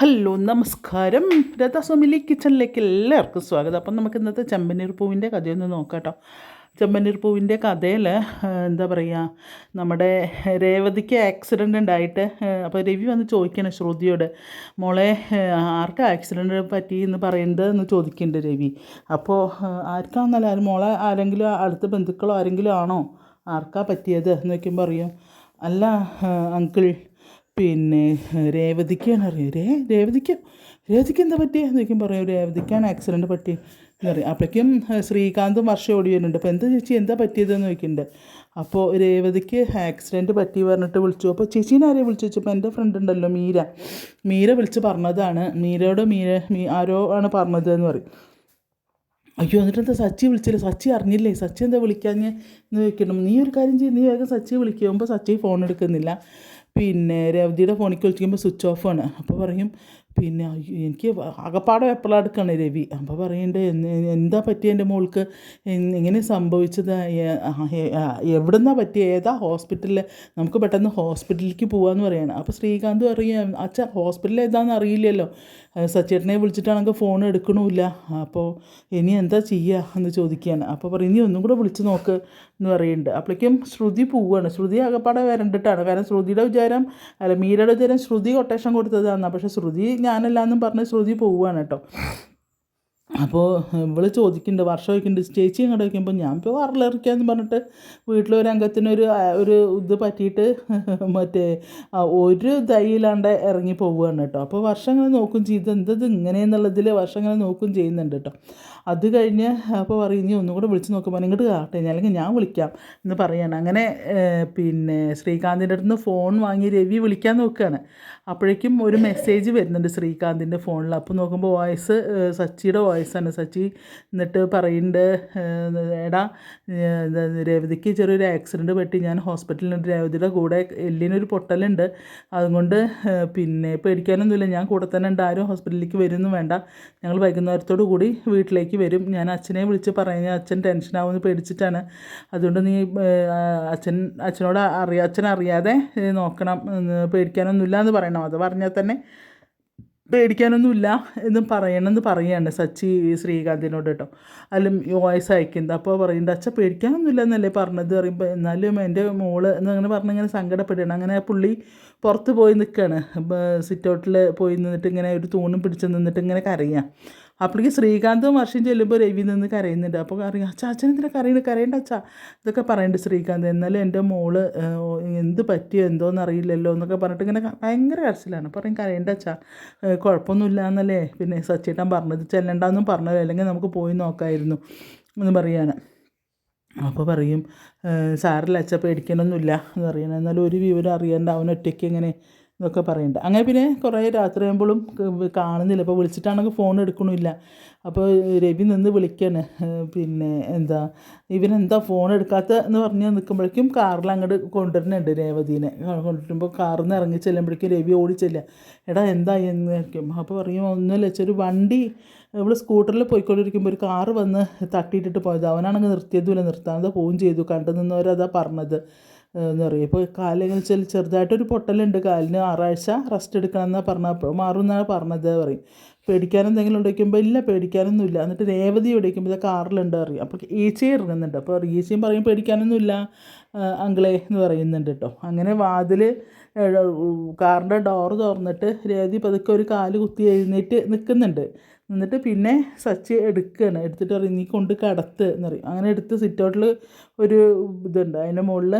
Hello നമസ്കാരം. രഥാസ്വാമിലി കിച്ചണിലേക്ക് എല്ലാവർക്കും സ്വാഗതം. അപ്പം നമുക്ക് ഇന്നത്തെ ചെമ്പനീർ പൂവിന്റെ കഥയൊന്ന് നോക്കാം ചെമ്പനീർ പൂവിന്റെ കഥയിൽ എന്താ പറയുക നമ്മുടെ രേവതിക്ക് ആക്സിഡന്റ് ഉണ്ടായിട്ട് അപ്പോൾ രവി വന്ന് ചോദിക്കണം ശ്രുതിയോട് മോളെ ആർക്ക് ആക്സിഡന്റ് പറ്റി എന്ന് പറയുന്നത് എന്ന് ചോദിക്കുന്നുണ്ട് രവി. അപ്പോൾ ആർക്കാണെന്നല്ല മോളെ ആരെങ്കിലും അടുത്ത ബന്ധുക്കളോ ആരെങ്കിലും ആണോ? ആർക്കാ പറ്റിയത്? എന്ന് വയ്ക്കുമ്പോൾ അറിയാം അല്ല അങ്കിൾ പിന്നെ രേവതിക്കാണ് അറിയാം രേ രേവതിക്ക് രേവതിക്ക് എന്താ പറ്റിയെന്ന് ചോദിക്കും പറയും രേവതിക്കാണ് ആക്സിഡന്റ് പറ്റി എന്ന് പറയും. അപ്പോഴേക്കും ശ്രീകാന്തും വർഷം ഓടി വരുന്നുണ്ട്. അപ്പോൾ എന്താ ചേച്ചി എന്താ പറ്റിയതെന്ന് ചോദിക്കുന്നുണ്ട്. അപ്പോൾ രേവതിക്ക് ആക്സിഡന്റ് പറ്റി പറഞ്ഞിട്ട് വിളിച്ചു. അപ്പോൾ ചേച്ചീനെ ആരെയും വിളിച്ചു വെച്ചപ്പോൾ എന്റെ ഫ്രണ്ട് ഉണ്ടല്ലോ മീര. മീര വിളിച്ച് പറഞ്ഞതാണ്. മീരയോട് മീര മീ ആരോ ആണ് പറഞ്ഞത് എന്ന് പറയും. അയ്യോ എന്നിട്ട് എന്താ സച്ചി വിളിച്ചില്ല? സച്ചി അറിഞ്ഞില്ലേ? സച്ചി എന്താ വിളിക്കാഞ്ഞ്? എന്ന് ചോദിക്കണം നീ ഒരു കാര്യം ചെയ്യും നീ വേഗം സച്ചി വിളിക്കുമ്പോൾ സച്ചി ഫോൺ എടുക്കുന്നില്ല. പിന്നെ രവതിയുടെ ഫോണിൽ വിളിക്കുമ്പോൾ സ്വിച്ച് ഓഫാണ് അപ്പോൾ പറയും പിന്നെ എനിക്ക് അകപ്പാടെ എപ്പോഴാണ് എടുക്കണം രവി. അപ്പോൾ പറയുന്നുണ്ട് എന്താ പറ്റിയ എന്റെ മോൾക്ക്? എങ്ങനെ സംഭവിച്ചത്? എവിടുന്നാ പറ്റിയ? ഏതാ ഹോസ്പിറ്റലിൽ നമുക്ക് പെട്ടെന്ന് ഹോസ്പിറ്റലിലേക്ക് പോകാമെന്ന് പറയണം. അപ്പോൾ ശ്രീകാന്ത് പറയും അച്ഛ ഹോസ്പിറ്റലിൽ ഏതാണെന്ന് അറിയില്ലല്ലോ. സച്ചേട്ടനെ വിളിച്ചിട്ടാണെങ്കിൽ ഫോൺ എടുക്കണമില്ല അപ്പോൾ ഇനി എന്താ ചെയ്യുക എന്ന് ചോദിക്കുകയാണ് അപ്പോൾ പറയും ഇനി ഒന്നും കൂടെ വിളിച്ച് നോക്ക്. എന്ന് പറയുന്നുണ്ട്. അപ്പോഴേക്കും ശ്രുതി പോവുകയാണ്. ശ്രുതി ആകെപ്പാടെ വരണ്ടിട്ടാണ്. കാരണം ശ്രുതിയുടെ വിചാരം അല്ല മീരയുടെ വിചാരം ശ്രുതി കൊട്ടേഷൻ കൊടുത്തതാണ് പക്ഷേ ശ്രുതി ഞാനല്ല എന്നും പറഞ്ഞ് ശ്രുതി പോവുകയാണ് കേട്ടോ. അപ്പോൾ ഇവൾ ചോദിക്കുന്നുണ്ട് വർഷം ചോദിക്കുന്നുണ്ട് ചേച്ചി ഇങ്ങോട്ട് വയ്ക്കുമ്പോൾ ഞാൻ ഇപ്പോൾ വറലിറക്കാന്ന് പറഞ്ഞിട്ട് വീട്ടിലൊരു അംഗത്തിനൊരു ഒരു ഇത് പറ്റിയിട്ട് മറ്റേ ഒരു ദയില്ലാണ്ട് ഇറങ്ങി പോവുകയാണ് കേട്ടോ. അപ്പോൾ വർഷം ഇങ്ങനെ നോക്കും ചെയ്ത് എന്തത് ഇങ്ങനെയെന്നുള്ളതിൽ വർഷം ഇങ്ങനെ നോക്കും ചെയ്യുന്നുണ്ട് കേട്ടോ. അത് കഴിഞ്ഞ് അപ്പോൾ പറയും ഇനി ഒന്നും കൂടെ വിളിച്ച് നോക്കുമ്പോൾ ഇങ്ങോട്ട് കാട്ടെ അല്ലെങ്കിൽ ഞാൻ വിളിക്കാം എന്ന് പറയാണ്. അങ്ങനെ പിന്നെ ശ്രീകാന്തിന്റെ അടുത്ത് നിന്ന് ഫോൺ വാങ്ങി രവി വിളിക്കാൻ നോക്കുകയാണ്. അപ്പോഴേക്കും ഒരു മെസ്സേജ് വരുന്നുണ്ട് ശ്രീകാന്തിന്റെ ഫോണിൽ അപ്പോൾ നോക്കുമ്പോൾ വോയിസ് സച്ചിയുടെ വോയിസാണ് സച്ചി എന്നിട്ട് പറയുന്നുണ്ട് എടാ രേവതിക്ക് ചെറിയൊരു ആക്സിഡന്റ് പറ്റി. ഞാൻ ഹോസ്പിറ്റലിലുണ്ട് രേവതിയുടെ കൂടെ എല്ലിനൊരു പൊട്ടലുണ്ട്. അതുകൊണ്ട് പിന്നെ പേടിക്കാനൊന്നുമില്ല. ഞാൻ കൂടെ തന്നെ ഉണ്ട്. ആരും ഹോസ്പിറ്റലിലേക്ക് വരുന്നു വേണ്ട. ഞങ്ങൾ വൈകുന്നേരത്തോടു കൂടി വീട്ടിലേക്ക് വരും. ഞാൻ അച്ഛനെ വിളിച്ച് പറയുന്നത് അച്ഛൻ ടെൻഷനാവുമെന്ന് പേടിച്ചിട്ടാണ്. അതുകൊണ്ട് നീ അച്ഛൻ അച്ഛനോട് അറിയാ അച്ഛൻ അറിയാതെ നോക്കണം. പേടിക്കാനൊന്നുമില്ല എന്ന് പറയണം. അത് പറഞ്ഞാൽ തന്നെ പേടിക്കാനൊന്നുമില്ല എന്ന് പറയണമെന്ന് പറയുകയാണ് സച്ചി ശ്രീകാന്തിനോട് കേട്ടോ. അല്ല വോയിസ് അയക്കുന്നത് അപ്പോൾ പറയുന്നുണ്ട് അച്ഛൻ പേടിക്കാനൊന്നുമില്ല എന്നല്ലേ പറഞ്ഞത്? പറയുമ്പോൾ എന്നാലും എന്റെ മോൾ എന്നങ്ങനെ പറഞ്ഞിങ്ങനെ സങ്കടപ്പെടുകയാണ്. അങ്ങനെ പുള്ളി പുറത്ത് പോയി നിൽക്കുകയാണ്. സിറ്റ് ഔട്ടിൽ പോയി നിന്നിട്ട് ഇങ്ങനെ ഒരു തൂണും പിടിച്ച് നിന്നിട്ട് ഇങ്ങനെ കരയാം അപ്പോഴേക്ക് ശ്രീകാന്തും വർഷം ചെല്ലുമ്പോൾ രവി നിന്ന് കരയുന്നുണ്ട്. അപ്പോൾ അറിയാം അച്ഛാ അച്ഛൻ എന്തിനാ കരയുന്നത് കരയേണ്ട അച്ഛാ. ഇതൊക്കെ പറയുന്നുണ്ട് ശ്രീകാന്ത്. എന്നാലും എന്റെ മോൾ എന്ത് പറ്റിയോ എന്തോന്ന് അറിയില്ലല്ലോ എന്നൊക്കെ പറഞ്ഞിട്ട് ഇങ്ങനെ ഭയങ്കര കരച്ചിലാണ്. പറയും കരയേണ്ട അച്ഛാ. കുഴപ്പമൊന്നുമില്ല എന്നല്ലേ പിന്നെ സച്ചേട്ടൻ പറഞ്ഞത് ചെല്ലണ്ടെന്നും പറഞ്ഞല്ലോ അല്ലെങ്കിൽ നമുക്ക് പോയി നോക്കായിരുന്നു എന്ന് പറയാണ്. അപ്പോൾ പറയും സാറില്ല അച്ഛ പേടിക്കണമൊന്നുമില്ല എന്ന് പറയണം. എന്നാലും ഒരു വിവരം അറിയാണ്ട് അവൻ ഒറ്റയ്ക്ക് ഇങ്ങനെ എന്നൊക്കെ പറയുന്നുണ്ട് അങ്ങനെ പിന്നെ കുറേ രാത്രിയാകുമ്പോഴും കാണുന്നില്ല. അപ്പോൾ വിളിച്ചിട്ടാണെങ്കിൽ ഫോൺ എടുക്കണമില്ല അപ്പോൾ രവി നിന്ന് വിളിക്കാണ്. പിന്നെ എന്താ ഇവനെന്താ ഫോൺ എടുക്കാത്ത എന്ന് പറഞ്ഞ് നിൽക്കുമ്പോഴേക്കും കാറിൽ അങ്ങോട്ട് കൊണ്ടുവരുന്നുണ്ട് രേവതീനെ. കൊണ്ടുവരുമ്പോൾ കാറിൽ നിന്ന് ഇറങ്ങി ചെല്ലുമ്പോഴേക്കും രവി ഓടിച്ചില്ല എടാ എന്താ എന്ന് വയ്ക്കും അപ്പോൾ പറയും ഒന്നുമില്ല വെച്ചൊരു വണ്ടി ഇവിടെ സ്കൂട്ടറിൽ പോയിക്കൊണ്ടിരിക്കുമ്പോൾ ഒരു കാറ് വന്ന് തട്ടിയിട്ടിട്ട് പോയത്. അവനാണെങ്കിൽ നിർത്തിയതുമില്ല. നിർത്താതെ പോവുകയും ചെയ്തു. കണ്ടു നിന്നവരതാ പറഞ്ഞത്. എന്ന് പറയും ഇപ്പോൾ കാലിങ്ങനെ വെച്ചാൽ ചെറുതായിട്ടൊരു പൊട്ടലുണ്ട്. കാലിന് ആറാഴ്ച റെസ്റ്റ് എടുക്കണം എന്നാണ് പറഞ്ഞപ്പോൾ മാറും എന്നാണ് പറഞ്ഞത് പറയും. പേടിക്കാൻ എന്തെങ്കിലും ഉണ്ടെങ്കിൽ ഇല്ല പേടിക്കാനൊന്നുമില്ല. എന്നിട്ട് രേവതി ഉടയ്ക്കുമ്പോൾ ഇത് കാറിലുണ്ട് അറിയും അപ്പോൾ ഈച്ചയും ഇറങ്ങുന്നുണ്ട് അപ്പോൾ ഈച്ചയും പറയും പേടിക്കാനൊന്നുമില്ല അങ്കിളെ എന്ന് പറയുന്നുണ്ട് കേട്ടോ അങ്ങനെ വാതിൽ കാറിന്റെ ഡോറ് തുറന്നിട്ട് രേവതി പതുക്കെ ഒരു കാൽ കുത്തി എഴുന്നേറ്റ് നിൽക്കുന്നുണ്ട് എന്നിട്ട് പിന്നെ സച്ച് എടുക്കുകയാണ് എടുത്തിട്ട് പറയും നീ കൊണ്ട് കടത്ത് എന്ന് പറയും അങ്ങനെ എടുത്ത് സിറ്റ് ഔട്ടിൽ ഒരു ഇതുണ്ട്. അതിന്റെ മുകളിൽ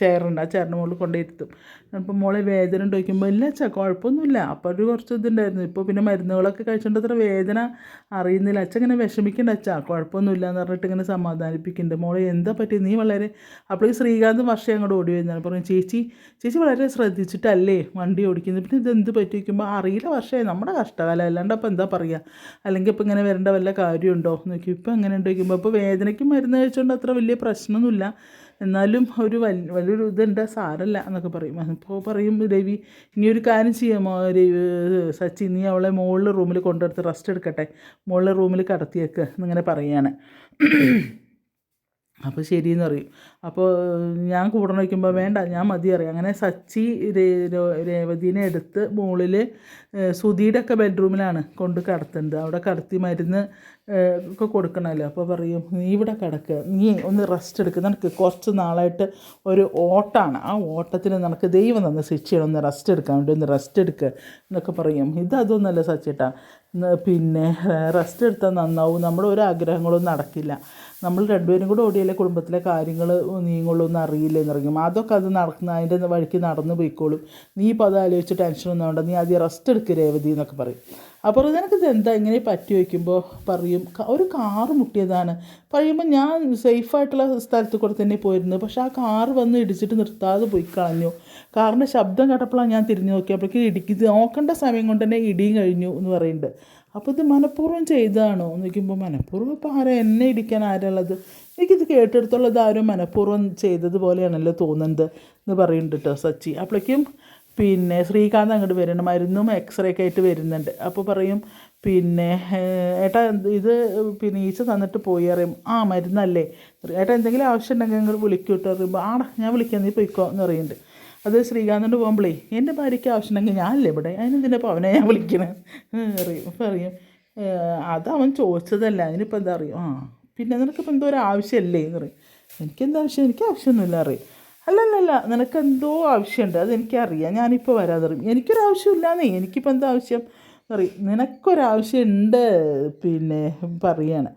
ചെയറുണ്ട് ആ ചെയറിന്റെ മുകളിൽ കൊണ്ടിരുത്തും അപ്പോൾ മോളെ വേദന ഉണ്ട് ചോദിക്കുമ്പോൾ ഇല്ല അച്ഛാ കുഴപ്പമൊന്നുമില്ല. അപ്പോൾ ഒരു കുറച്ച് ഇതുണ്ടായിരുന്നു. ഇപ്പോൾ പിന്നെ മരുന്നുകളൊക്കെ കഴിച്ചുകൊണ്ട് അത്ര വേദന അറിയുന്നില്ല. അച്ഛൻ ഇങ്ങനെ വിഷമിക്കേണ്ട അച്ഛാ കുഴപ്പമൊന്നുമില്ല എന്ന് പറഞ്ഞിട്ട് ഇങ്ങനെ സമാധാനിപ്പിക്കുന്നുണ്ട്. മോളെ എന്താ പറ്റി നീ വളരെ അപ്പോൾ ശ്രീകാന്ത് വർഷം അങ്ങോട്ട് ഓടി വരുന്നതാണ്. പറഞ്ഞു ചേച്ചി ചേച്ചി വളരെ ശ്രദ്ധിച്ചിട്ടല്ലേ വണ്ടി ഓടിക്കുന്നത്? പിന്നെ ഇതെന്ത് പറ്റി? വയ്ക്കുമ്പോൾ അറിയില്ല വർഷമേ നമ്മുടെ കഷ്ടകാലം. അല്ലാണ്ട് അപ്പോൾ എന്താ പറയുക അല്ലെങ്കിൽ ഇപ്പോൾ ഇങ്ങനെ വരേണ്ട വല്ല കാര്യമുണ്ടോ? എന്ന് നോക്കി ഇപ്പോൾ എങ്ങനെ ഉണ്ടോ വയ്ക്കുമ്പോൾ വേദനയ്ക്ക് മരുന്ന് കഴിച്ചുകൊണ്ട് അത്ര വലിയ പ്രശ്നമൊന്നുമില്ല. എന്നാലും ഒരു വലിയ വലിയൊരു ഇതുണ്ട്. സാരല്ല എന്നൊക്കെ പറയും. അപ്പോൾ പറയും രവി ഇനി ഒരു കാര്യം ചെയ്യാമോ? രവി സച്ചി നീ അവളെ മുകളിൽ റൂമിൽ കൊണ്ടുവരുത്ത് റെസ്റ്റ് എടുക്കട്ടെ. മുകളിലെ റൂമിൽ കടത്തിയേക്ക് എന്നിങ്ങനെ പറയുകയാണ് അപ്പോൾ ശരിയെന്ന് പറയും. അപ്പോൾ ഞാൻ കൂടെ നോക്കുമ്പോൾ വേണ്ട ഞാൻ മതി അറിയാം അങ്ങനെ സച്ചി രേവതിനെ എടുത്ത് മുകളിൽ സുധിയുടെ ഒക്കെ ബെഡ്റൂമിലാണ് കൊണ്ട് കിടത്തുന്നത്. അവിടെ കിടത്തി മരുന്ന് ഒക്കെ കൊടുക്കണമല്ലോ അപ്പോൾ പറയും നീ ഇവിടെ കിടക്കുക നീ ഒന്ന് റെസ്റ്റ് എടുക്കുക നിനക്ക് കുറച്ച് നാളായിട്ട് ഒരു ഓട്ടാണ്. ആ ഓട്ടത്തിന് നിനക്ക് ദൈവം തന്ന ശിക്ഷയാണ്. ഒന്ന് റെസ്റ്റ് എടുക്കാൻ വേണ്ടി ഒന്ന് റെസ്റ്റ് എടുക്കുക എന്നൊക്കെ പറയും. ഇത് അതൊന്നുമല്ല സച്ചിട്ടാ. പിന്നെ റെസ്റ്റ് എടുത്താൽ നന്നാവും. നമ്മുടെ ഒരു ആഗ്രഹങ്ങളും നടക്കില്ല. നമ്മൾ രണ്ടുപേരും കൂടെ ഓടിയാലേ കുടുംബത്തിലെ കാര്യങ്ങൾ നീങ്ങുള്ളൂ എന്ന് അറിയില്ല എന്നറിയും. അതൊക്കെ അത് നടക്കുന്ന അതിന്റെ വഴിക്ക് നടന്നു പോയിക്കോളും. നീ ഇപ്പോൾ അത് ആലോചിച്ച് ടെൻഷനൊന്നും വേണ്ട നീ ആദ്യം റെസ്റ്റ് എടുക്കുക രേവതി എന്നൊക്കെ പറയും. അപ്പോൾ നിനക്ക് ഇതെന്താ ഇങ്ങനെ പറ്റി വയ്ക്കുമ്പോൾ പറയും ഒരു കാറ് മുട്ടിയതാണ്. പറയുമ്പോൾ ഞാൻ സേഫായിട്ടുള്ള സ്ഥലത്ത് കൂടെ തന്നെ പോയിരുന്നു. പക്ഷേ ആ കാറ് വന്ന് ഇടിച്ചിട്ട് നിർത്താതെ പോയി കളഞ്ഞു. കാറിന്റെ ശബ്ദം കേട്ടപ്പോഴാണ് ഞാൻ തിരിഞ്ഞു നോക്കിയപ്പോഴേക്ക് ഇടിക്ക് നോക്കേണ്ട സമയം കൊണ്ട് തന്നെ ഇടിയും കഴിഞ്ഞു എന്ന് പറയുന്നുണ്ട്. അപ്പോൾ ഇത് മനഃപൂർവം ചെയ്തതാണോ എന്ന് ചോദിക്കുമ്പോൾ മനഃപൂർവം ഇപ്പോൾ ആരാ എന്നെ ഇടിക്കാൻ ആരുള്ളത്? എനിക്കിത് കേട്ടെടുത്തുള്ളത് ആരും മനഃപൂർവം ചെയ്തതുപോലെയാണല്ലോ തോന്നുന്നത് എന്ന് പറയുന്നുണ്ട് കേട്ടോ സച്ചി. അപ്പോഴേക്കും പിന്നെ ശ്രീകാന്ത് അങ്ങോട്ട് വരുന്നു മരുന്നും എക്സ്റേ ഒക്കെ ആയിട്ട് വരുന്നുണ്ട്. അപ്പോൾ പറയും പിന്നെ ഏട്ടാ ഇത് പിന്നെ ഈച്ച തന്നിട്ട് പോയി അറിയും ആ മരുന്നല്ലേ. ഏട്ടാ എന്തെങ്കിലും ആവശ്യം ഉണ്ടെങ്കിൽ നിങ്ങൾ വിളിക്കൂട്ടോ പറയുമ്പോൾ ആടാ ഞാൻ വിളിക്കാം നീ പോയിക്കോ എന്ന് പറയുന്നുണ്ട്. അത് ശ്രീകാന്തിന്റെ പോകുമ്പോഴേ എന്റെ ഭാര്യയ്ക്ക് ആവശ്യമുണ്ടെങ്കിൽ ഞാനല്ലേ ഇവിടെ? അതിനെന്തിനാ ഇപ്പോൾ അവനെ ഞാൻ വിളിക്കണേ? അറിയും അപ്പം അറിയും അത് അവൻ ചോദിച്ചതല്ല അതിനിപ്പോൾ എന്താ അറിയും? ആ പിന്നെ നിനക്കിപ്പോൾ എന്തോ ഒരു ആവശ്യമല്ലേ എന്ന് പറയും. എനിക്കെന്താ ആവശ്യം? എനിക്ക് ആവശ്യമൊന്നുമില്ല അറിയും അല്ലല്ലല്ല നിനക്ക് എന്തോ ആവശ്യമുണ്ട് അതെനിക്കറിയാം. ഞാനിപ്പോൾ വരാതറിയും എനിക്കൊരാവശ്യമില്ലാന്നേ എനിക്കിപ്പോൾ എന്താ ആവശ്യം? പറയും. നിനക്കൊരാവശ്യമുണ്ട് പിന്നെ പറയാണ്.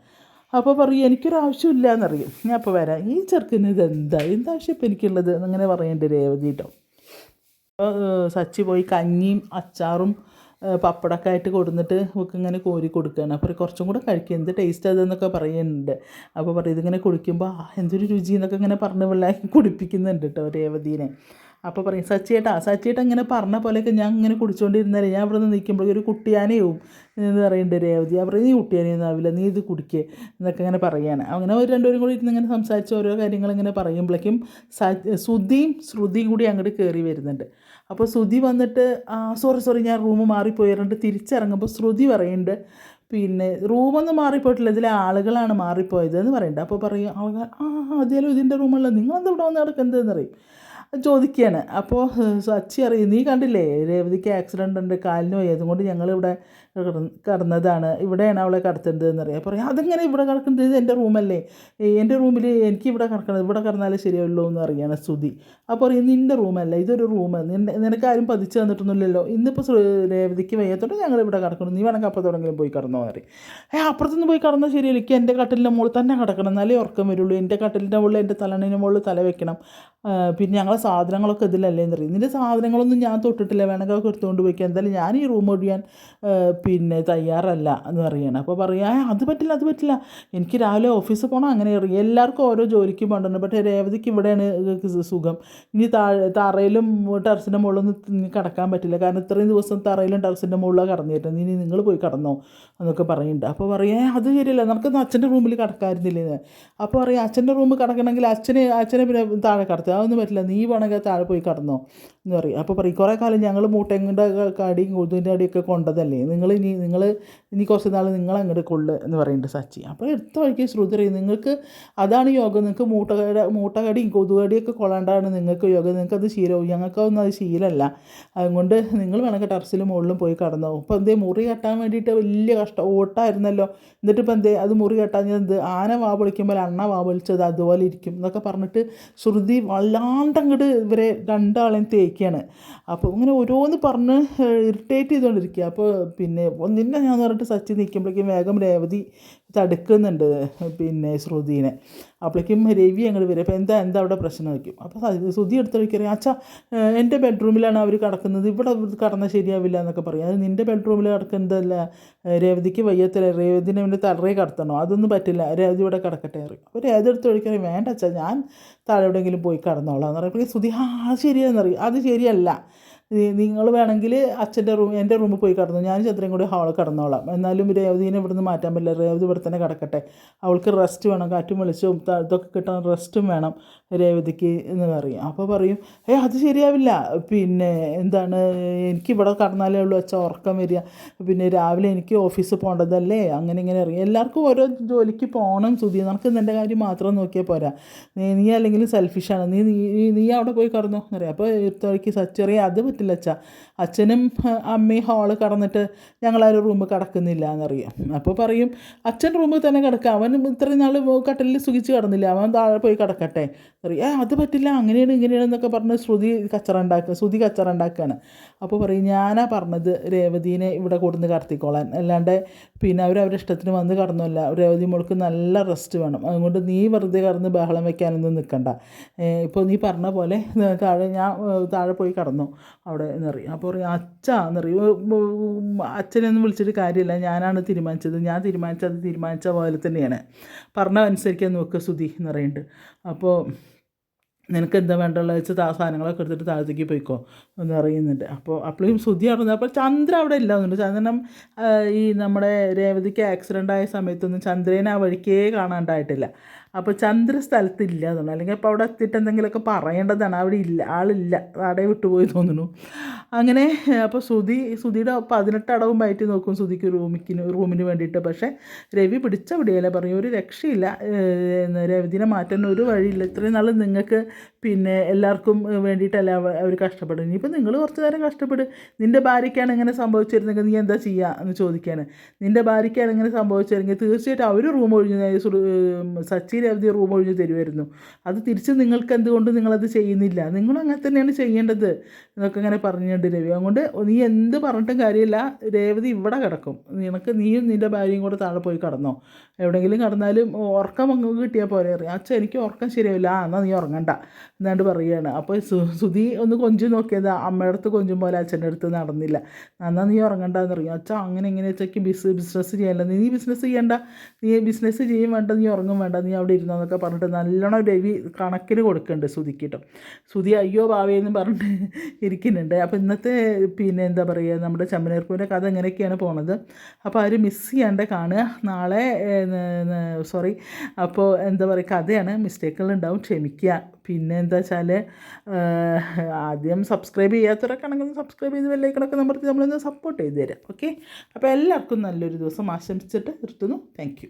അപ്പോൾ പറയും എനിക്കൊരാവശ്യമില്ല എന്നറിയും ഞാൻ അപ്പോൾ വരാം. ഈ ചെറുക്കന് ഇതെന്താ? എന്താവശ്യം ഇപ്പം എനിക്കുള്ളത്? അങ്ങനെ പറയേണ്ട രേവതി കേട്ടോ സച്ചി പോയി കഞ്ഞിയും അച്ചാറും പപ്പടമൊക്കെ ആയിട്ട് കൊടുന്നിട്ട് ഇവക്ക് ഇങ്ങനെ കോരി കൊടുക്കുകയാണ് അപ്പോൾ കുറച്ചും കൂടെ കഴിക്കുക എന്ത് ടേസ്റ്റ് അതെന്നൊക്കെ പറയുന്നുണ്ട് അപ്പോൾ പറയും ഇതിങ്ങനെ കുടിക്കുമ്പോൾ എന്തൊരു രുചി എന്നൊക്കെ ഇങ്ങനെ പറഞ്ഞ് പിള്ളേർ കുടിപ്പിക്കുന്നുണ്ട് കേട്ടോ രേവതീനെ. അപ്പോൾ പറയും സച്ചിയേട്ടാ സച്ചിയേട്ടാ ഇങ്ങനെ പറഞ്ഞ പോലെയൊക്കെ ഞാൻ ഇങ്ങനെ കുടിച്ചുകൊണ്ടിരുന്നാലേ ഞാൻ ഇവിടെ നിന്ന് നിൽക്കുമ്പോഴേക്കും ഒരു കുട്ടിയാനയും എന്ന് പറയുന്നുണ്ട് രേവതി. അവർ നീ കുട്ടിയാനയൊന്നും ആവില്ല നീ ഇത് കുടിക്കേ എന്നൊക്കെ ഇങ്ങനെ പറയാണ്. അങ്ങനെ ഒരു രണ്ടുപേരും കൂടി ഇരുന്ന് ഇങ്ങനെ സംസാരിച്ച് ഓരോ കാര്യങ്ങൾ ഇങ്ങനെ പറയുമ്പോഴേക്കും സുധിയും ശ്രുതിയും കൂടി അങ്ങോട്ട് കയറി വരുന്നുണ്ട്. അപ്പോൾ ശ്രുതി വന്നിട്ട് സോറി സോറി ഞാൻ റൂം മാറിപ്പോയി തിരിച്ചിറങ്ങുമ്പോൾ ശ്രുതി പറയുന്നുണ്ട് പിന്നെ റൂമൊന്നും മാറിപ്പോയിട്ടില്ല ഇതിലെ ആളുകളാണ് മാറിപ്പോയത് എന്ന് പറയുന്നുണ്ട് അപ്പോൾ പറയും ആളുകൾ ആ അതേലോ ഇതിന്റെ റൂമല്ല നിങ്ങളെന്താ ഇവിടെ വന്ന് നടക്കുന്നതെന്ന് പറയും. ചോദിക്കുകയാണ് അപ്പോൾ സച്ചി അറിയും. നീ കണ്ടില്ലേ രേവതിക്ക് ആക്സിഡന്റ് ഉണ്ട് കാലിന് പോയി അതുകൊണ്ട് ഞങ്ങളിവിടെ കിടന്നതാണ്. ഇവിടെയാണ് അവളെ കിടത്തേണ്ടത് അപ്പോൾ പറയും അതെങ്ങനെ ഇവിടെ കിടക്കുന്നത് എന്റെ റൂമല്ലേ? എന്റെ റൂമിൽ എനിക്ക് ഇവിടെ കിടക്കണം ഇവിടെ കിടന്നാലേ ശരിയുള്ളൂ എന്ന് അറിയാണ് സ്തുതി അപ്പോൾ പറയും നിന്റെ റൂമല്ല ഇതൊരു റൂം നിനക്ക് ആരും പതിച്ചു തന്നിട്ടൊന്നുമില്ലല്ലോ. ഇന്നിപ്പോൾ രേവതിക്ക് വയ്യാത്തോട്ട് ഞങ്ങൾ ഇവിടെ കിടക്കണം നീ വേണമെങ്കിൽ അപ്പുറത്തോടെങ്കിലും പോയി കിടന്നോ പറയും. ഏ അപ്പുറത്തുനിന്ന് പോയി കിടന്നാൽ ശരിയല്ല? എനിക്ക് എന്റെ കട്ടിലിന്റെ മുകളിൽ തന്നെ കിടക്കണം. എന്നാലേ ഉറക്കം വരുള്ളൂ. എന്റെ കട്ടിലിന്റെ മുകളിൽ എന്റെ തലണിന്റെ മുകളിൽ തല വെക്കണം. പിന്നെ ഞങ്ങളെ സാധനങ്ങളൊക്കെ ഇതിലല്ലേ എന്ന് പറയും. നിന്റെ സാധനങ്ങളൊന്നും ഞാൻ തൊട്ടിട്ടില്ല. വേണമെങ്കിൽ എടുത്തുകൊണ്ട് പോയിക്കാം. എന്തായാലും ഞാൻ ഈ റൂം ഒഴിയാൻ പിന്നെ തയ്യാറല്ല എന്ന് പറയണം. അപ്പോൾ പറയാ അത് പറ്റില്ല അത് പറ്റില്ല. എനിക്ക് രാവിലെ ഓഫീസിൽ പോകണം അങ്ങനെ എല്ലാവർക്കും ഓരോ ജോലിക്കും പോകേണ്ടത് പക്ഷേ രേവതിക്ക് ഇവിടെയാണ് സുഖം. ഇനി താഴെ തറയിലും ടെറസിന്റെ മുകളിലൊന്നും കിടക്കാൻ പറ്റില്ല. കാരണം ഇത്രയും ദിവസം തറയിലും ടെറസിന്റെ മുകളിലാണ് കടന്നിട്ട് ഇനി നിങ്ങൾ പോയി കടന്നോ എന്നൊക്കെ പറയുന്നുണ്ട്. അപ്പോൾ പറയാ അത് ശരിയല്ല. നമുക്ക് അച്ഛന്റെ റൂമിൽ കിടക്കാമായിരുന്നില്ലേ അപ്പോൾ പറയാം അച്ഛന്റെ റൂമിൽ കിടക്കണമെങ്കിൽ അച്ഛനെ അച്ഛനെ പിന്നെ താഴെ കിടത്തുക അതൊന്നും പറ്റില്ല. നീ വേണമെങ്കിൽ താഴെ പോയി കിടന്നോ. എന്ന് പറയും. അപ്പോൾ പറയും കുറേ കാലം ഞങ്ങൾ മൂട്ടങ്ങളുടെ കടിയും കൊതുകിന്റെ അടിയൊക്കെ കൊണ്ടതല്ലേ? നിങ്ങൾ ഇനി നിങ്ങൾ ഇനി കുറച്ച് നാൾ നിങ്ങൾ അങ്ങോട്ട് കൊള്ളു എന്ന് പറയുന്നുണ്ട് സച്ചി. അപ്പോൾ എടുത്ത വഴിക്ക് ശ്രുതി അറിയും നിങ്ങൾക്ക് അതാണ് യോഗ നിങ്ങൾക്ക് മൂട്ടകട മൂട്ടകടിയും കൊതുകടിയൊക്കെ കൊള്ളാണ്ടാണ് നിങ്ങൾക്ക് യോഗ നിങ്ങൾക്ക് അത് ശീലവും ഞങ്ങൾക്കൊന്നും അത് ശീലമല്ല അതുകൊണ്ട് നിങ്ങൾ വേണമെങ്കിൽ ടെറസിലും മുകളിലും പോയി കടന്നോ ഇപ്പോൾ എന്തേ മുറി കെട്ടാൻ വേണ്ടിയിട്ട് വലിയ കഷ്ടം ഓട്ടായിരുന്നല്ലോ. എന്നിട്ട് ഇപ്പം എന്തേ അത് മുറി കെട്ടാഞ്ഞത് എന്ത് ആന വാ പൊളിക്കുമ്പോൾ അണ്ണ വാ പൊളിച്ചത് അതുപോലെ ഇരിക്കും എന്നൊക്കെ പറഞ്ഞിട്ട് ശ്രുതി വല്ലാണ്ട് അങ്ങോട്ട് ഇവരെ രണ്ടാളെയും തേക്കുകയാണ് അപ്പോൾ ഇങ്ങനെ ഓരോന്ന് പറഞ്ഞ് ഇറിറ്റേറ്റ് ചെയ്തുകൊണ്ടിരിക്കുക അപ്പോൾ പിന്നെ ഒന്നിനെ ഞാൻ പറഞ്ഞിട്ട് സച്ചി നിൽക്കുമ്പോഴേക്കും വേഗം രേവതി തടുക്കുന്നുണ്ട് പിന്നെ ശ്രുതിനെ. അപ്പോഴേക്കും രവി അങ്ങോട്ട് വരും. അപ്പോൾ എന്താ എന്താ അവിടെ പ്രശ്നം വയ്ക്കും അപ്പോൾ ശ്രുതി എടുത്ത് വയ്ക്കറിയാം അച്ഛാ എന്റെ ബെഡ്റൂമിലാണ് അവർ കിടക്കുന്നത്. ഇവിടെ കടന്നാൽ ശരിയാവില്ല എന്നൊക്കെ പറയും. അത് നിന്റെ ബെഡ്റൂമിൽ കിടക്കുന്നതല്ല. രേവതിക്ക് വയ്യത്തില്ല? രേവതിനെ അവന്റെ തലറേ കടത്തണോ? അതൊന്നും പറ്റില്ല. രേവതി ഇവിടെ കിടക്കട്ടെ അറിയും അപ്പോൾ രേവതി എടുത്ത് വയ്ക്കറിയാം വേണ്ട അച്ഛാ ഞാൻ താഴെ എവിടെയെങ്കിലും പോയി കിടന്നോളാം എന്ന് പറയുമ്പോൾ ശ്രുതി ആ ശരിയാണെന്നറിയും അത് ശരിയല്ല. നിങ്ങൾ വേണമെങ്കിൽ അച്ഛന്റെ റൂം എന്റെ റൂമിൽ പോയി കിടന്നു. ഞാൻ ചന്ദ്രയും കൂടി ഹാളിൽ കിടന്നോളാം. എന്നാലും രേവതീനെ ഇവിടുന്ന് മാറ്റാൻ പറ്റില്ല. രേവതി ഇവിടെ തന്നെ കിടക്കട്ടെ. അവൾക്ക് റെസ്റ്റ് വേണം. കാറ്റും വെളിച്ചവും ഇതൊക്കെ കിട്ടാൻ റെസ്റ്റും വേണം രേവതിക്ക് എന്ന് പറയും. അപ്പോൾ പറയും ഏ അത് ശരിയാവില്ല. പിന്നെ എന്താണ് എനിക്ക് ഇവിടെ കടന്നാലേ ഉള്ളൂ അച്ഛാ ഉറക്കം വരിക. പിന്നെ രാവിലെ എനിക്ക് ഓഫീസിൽ പോകേണ്ടതല്ലേ? അങ്ങനെ ഇങ്ങനെ അറിയാം എല്ലാവർക്കും ഓരോ ജോലിക്ക് പോകണം സുതി നിനക്ക് നിന്റെ കാര്യം മാത്രം നോക്കിയാൽ പോരാ. നീ അല്ലെങ്കിൽ സെൽഫിഷാണ് നീ നീ നീ അവിടെ പോയി കടന്നു എന്നറിയാം. അപ്പോൾ ഇത്തോയ്ക്ക് സച്ചറിയാം. അത് പറ്റില്ല അച്ഛാ. അച്ഛനും അമ്മയും ഹാൾ കടന്നിട്ട് ഞങ്ങളാരും റൂമിൽ കിടക്കുന്നില്ല എന്നറിയാം അപ്പോൾ പറയും അച്ഛൻ റൂമിൽ തന്നെ കിടക്കുക അവൻ ഇത്രയും നാൾ കട്ടലിൽ സുഖിച്ച് കിടന്നില്ല. അവൻ താഴെ പോയി കിടക്കട്ടെ. അറിയാം അത് പറ്റില്ല. അങ്ങനെയാണ് ഇങ്ങനെയാണ് എന്നൊക്കെ പറഞ്ഞ് ശ്രുതി കച്ചറ ഉണ്ടാക്കുക ശ്രുതി കച്ചറ ഉണ്ടാക്കുകയാണ് അപ്പോൾ പറയും ഞാനാ പറഞ്ഞത് രേവതീനെ ഇവിടെ കൊടുന്ന് കടത്തിക്കോളാൻ. അല്ലാണ്ട് പിന്നെ അവർ അവരുടെ ഇഷ്ടത്തിന് വന്ന് കടന്നല്ല. രേവതി മോൾക്ക് നല്ല റെസ്റ്റ് വേണം. അതുകൊണ്ട് നീ വെറുതെ കടന്ന് ബഹളം വെക്കാനൊന്നും നിൽക്കണ്ട ഇപ്പോൾ നീ പറഞ്ഞ പോലെ താഴെ ഞാൻ താഴെ പോയി കടന്നു അവിടെ എന്നറിയാം. അപ്പോൾ പറയും അച്ഛാ പറയും. അച്ഛനൊന്നും വിളിച്ചിട്ട് കാര്യമില്ല. ഞാനാണ് തീരുമാനിച്ചത്. ഞാൻ തീരുമാനിച്ചത് തീരുമാനിച്ച പോലെ തന്നെയാണ്. പറഞ്ഞ അനുസരിക്കാൻ നോക്കുക സുധി എന്ന് പറയുന്നുണ്ട്. അപ്പോൾ നിനക്ക് എന്താ വേണ്ടുള്ളത് വെച്ചാൽ താ സാധനങ്ങളൊക്കെ എടുത്തിട്ട് താഴത്തേക്ക് പോയിക്കോ എന്ന് പറയുന്നുണ്ട്. അപ്പോൾ അപ്പോഴും ശ്രുതി അറിഞ്ഞത് അപ്പോൾ ചന്ദ്ര അവിടെ ഇല്ല എന്നുണ്ട്. ചന്ദ്രനം ഈ നമ്മുടെ രേവതിക്ക് ആക്സിഡന്റ് ആയ സമയത്തൊന്നും ചന്ദ്രനെ ആ വഴിക്കേ കാണാണ്ടായിട്ടില്ല. അപ്പോൾ ചന്ദ്ര സ്ഥലത്തില്ല തോന്നുന്നു. അല്ലെങ്കിൽ അപ്പോൾ അവിടെ എത്തിയിട്ട് എന്തെങ്കിലുമൊക്കെ പറയേണ്ടതാണ്. അവിടെ ഇല്ല ആളില്ല. അവിടെ വിട്ടുപോയി തോന്നുന്നു. അങ്ങനെ അപ്പോൾ സുധി സുധിയുടെ പതിനെട്ട് അടവും പയറ്റി നോക്കും സുധിക്ക് റൂമിക്കിന് റൂമിന് വേണ്ടിയിട്ട്. പക്ഷേ രവി പിടിച്ച പിടിയല്ല പറയും ഒരു രക്ഷയില്ല. രവിദിനെ മാറ്റാൻ ഒരു വഴിയില്ല. ഇത്രയും നാൾ നിങ്ങൾക്ക് പിന്നെ എല്ലാവർക്കും വേണ്ടിയിട്ടല്ല അവ- അവർ കഷ്ടപ്പെടും ഇനിയിപ്പോൾ നിങ്ങൾ കുറച്ച് നേരം കഷ്ടപ്പെടും. നിന്റെ ഭാര്യയ്ക്കാണ് ഇങ്ങനെ സംഭവിച്ചിരുന്നെങ്കിൽ നീ എന്താ ചെയ്യുക എന്ന് ചോദിക്കുകയാണ് നിന്റെ ഭാര്യയ്ക്കാണ് ഇങ്ങനെ സംഭവിച്ചിരുന്നെങ്കിൽ തീർച്ചയായിട്ടും അവർ റൂം ഒഴിഞ്ഞു സച്ചി രവതി റൂം ഒഴിഞ്ഞ് തരുമായിരുന്നു അത് തിരിച്ച് നിങ്ങൾക്ക് എന്തുകൊണ്ട് നിങ്ങളത് ചെയ്യുന്നില്ല? നിങ്ങളും അങ്ങനെ തന്നെയാണ് ചെയ്യേണ്ടത് എന്നൊക്കെ ഇങ്ങനെ പറഞ്ഞിട്ടുണ്ട് രവി. അതുകൊണ്ട് നീ എന്ത് പറഞ്ഞിട്ടും കാര്യമില്ല. രേവതി ഇവിടെ കിടക്കും. നിനക്ക് നീയും നിന്റെ ഭാര്യയും കൂടെ താഴെ പോയി കിടന്നോ. എവിടെയെങ്കിലും കിടന്നാലും ഉറക്കം അങ്ങ് കിട്ടിയാൽ പോരെ. അറിയാം അച്ഛൻ എനിക്ക് ഉറക്കം ശരിയാവില്ല. എന്നാൽ നീ ഉറങ്ങണ്ട. എന്നാണ്ട് പറയുകയാണ് അപ്പോൾ സു- സുധി ഒന്ന് കൊഞ്ചു നോക്കിയത്. അമ്മയുടെ അടുത്ത് കൊഞ്ചും പോലെ അച്ഛന്റെ അടുത്ത് നടന്നില്ല. എന്നാൽ നീ ഉറങ്ങണ്ടെന്ന് അറിയാം അച്ഛാ അങ്ങനെ എങ്ങനെ വെച്ചാൽ ബിസ് ബിസിനസ് ചെയ്യണ്ട നീ ബിസിനസ് ചെയ്യണ്ട. നീ ബിസിനസ് ചെയ്യും വേണ്ട നീ ഉറങ്ങും വേണ്ട നീ അവിടെ ഇരുന്നോ എന്നൊക്കെ പറഞ്ഞിട്ട് നല്ലോണം രവി കണക്കിന് കൊടുക്കുന്നുണ്ട് സുധിക്ക് കേട്ടോ സുധി അയ്യോ ഭാവേന്ന് പറഞ്ഞിട്ട് ഇരിക്കുന്നുണ്ട്. അപ്പോൾ ഇന്നത്തെ പിന്നെ എന്താ പറയുക നമ്മുടെ ചമ്മനീർപ്പൂവിന്റെ കഥ എങ്ങനെയൊക്കെയാണ് പോണത്? അപ്പോൾ അവർ മിസ് ചെയ്യാണ്ട് കാണുക. നാളെ സോറി അപ്പോൾ എന്താ പറയുക കഥയാണ്. മിസ്റ്റേക്കുകൾ ഉണ്ടാവും. ക്ഷമിക്കുക പിന്നെ എന്താ വെച്ചാൽ ആദ്യം സബ്സ്ക്രൈബ് ചെയ്യാത്തവരൊക്കെ ആണെങ്കിൽ സബ്സ്ക്രൈബ് ചെയ്ത് വെള്ളേക്കണൊക്കെ നമ്പർത്തി നമ്മളൊന്ന് സപ്പോർട്ട് ചെയ്ത് തരാം. ഓക്കെ? അപ്പോൾ എല്ലാവർക്കും നല്ലൊരു ദിവസം ആശംസിച്ചിട്ട് നിർത്തുന്നു. താങ്ക്